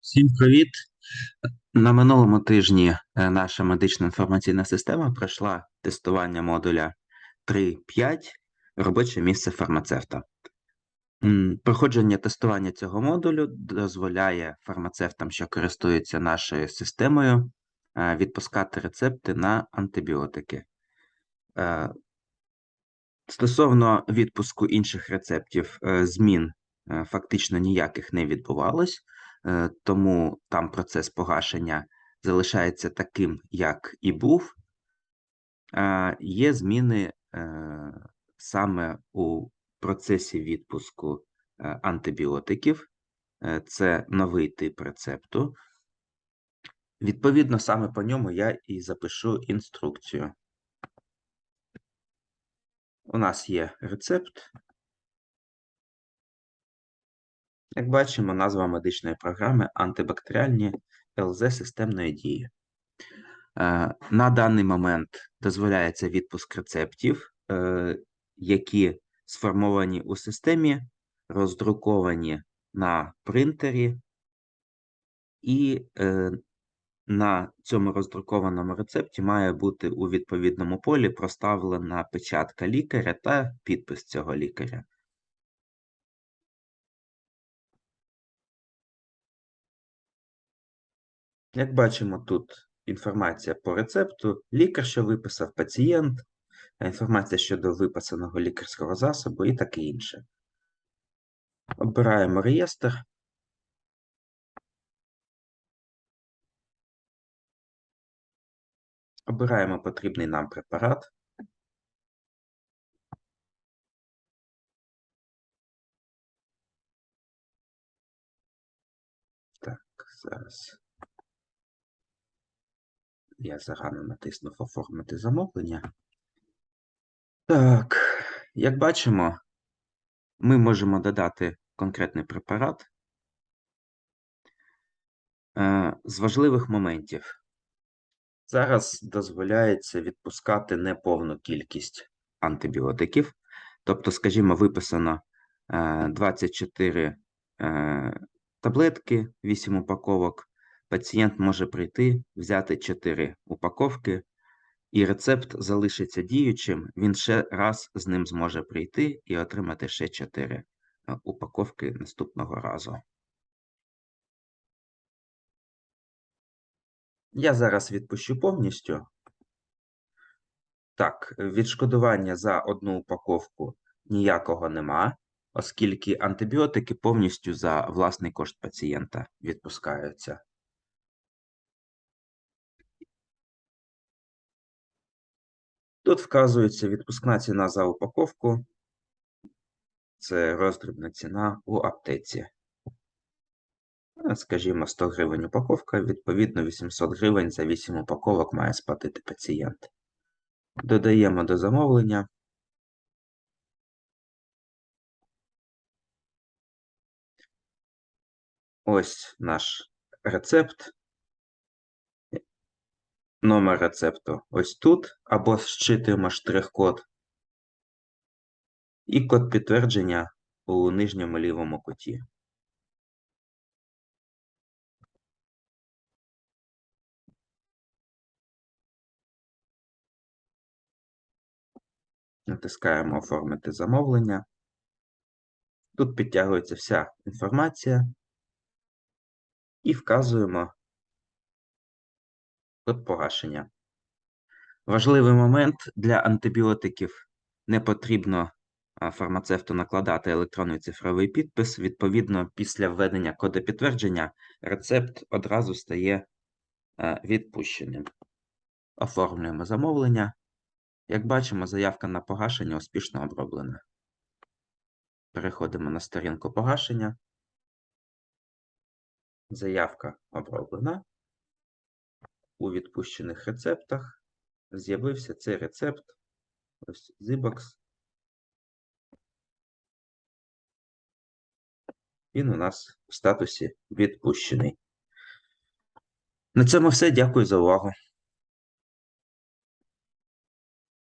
Всім привіт! На минулому тижні е, наша медична інформаційна система пройшла тестування модуля 3.5 робоче місце фармацевта. Проходження тестування цього модулю дозволяє фармацевтам, що користуються нашою системою, е, відпускати рецепти на антибіотики. Е, Стосовно відпуску інших рецептів, змін фактично ніяких не відбувалось, тому там процес погашення залишається таким, як і був. Е, Є зміни е, саме у процесі відпуску е, антибіотиків. Е, Це новий тип рецепту. Відповідно, саме по ньому я і запишу інструкцію. У нас є рецепт. Як бачимо, назва медичної програми антибактеріальні ЛЗ системної дії. Е, На даний момент дозволяється відпуск рецептів, е, які сформовані у системі, роздруковані на принтері, і е, на цьому роздрукованому рецепті має бути у відповідному полі проставлена печатка лікаря та підпис цього лікаря. Як бачимо, тут інформація по рецепту, лікар, що виписав, пацієнт, інформація щодо виписаного лікарського засобу і таке інше. Обираємо реєстр. Обираємо потрібний нам препарат. Так, зараз. Я зарано натиснув оформити замовлення. Так, як бачимо, ми можемо додати конкретний препарат. Е, З важливих моментів. Зараз дозволяється відпускати неповну кількість антибіотиків. Тобто, скажімо, виписано е, 24 е, таблетки, 8 упаковок. Пацієнт може прийти, взяти 4 упаковки, і рецепт залишиться діючим. Він ще раз з ним зможе прийти і отримати ще 4 упаковки наступного разу. Я зараз відпущу повністю. Так, відшкодування за одну упаковку ніякого нема, оскільки антибіотики повністю за власний кошт пацієнта відпускаються. Тут вказується відпускна ціна за упаковку. Це роздрібна ціна у аптеці. Е, Скажімо, 100 гривень упаковка, відповідно 800 гривень за 8 упаковок має сплатити пацієнт. Додаємо до замовлення. Ось наш рецепт. Номер рецепту ось тут, або зчитуємо штрих-код. І код підтвердження у нижньому лівому куті. Натискаємо Оформити замовлення. Тут підтягується вся інформація і вказуємо код погашення. Важливий момент для антибіотиків не потрібно фармацевту накладати електронний цифровий підпис. Відповідно, після введення коду підтвердження рецепт одразу стає відпущеним. Оформлюємо замовлення. Як бачимо, заявка на погашення успішно оброблена. Переходимо на сторінку погашення. Заявка оброблена. У відпущених рецептах з'явився цей рецепт. Ось Zibox. Він у нас в статусі відпущений. На цьому все. Дякую за увагу.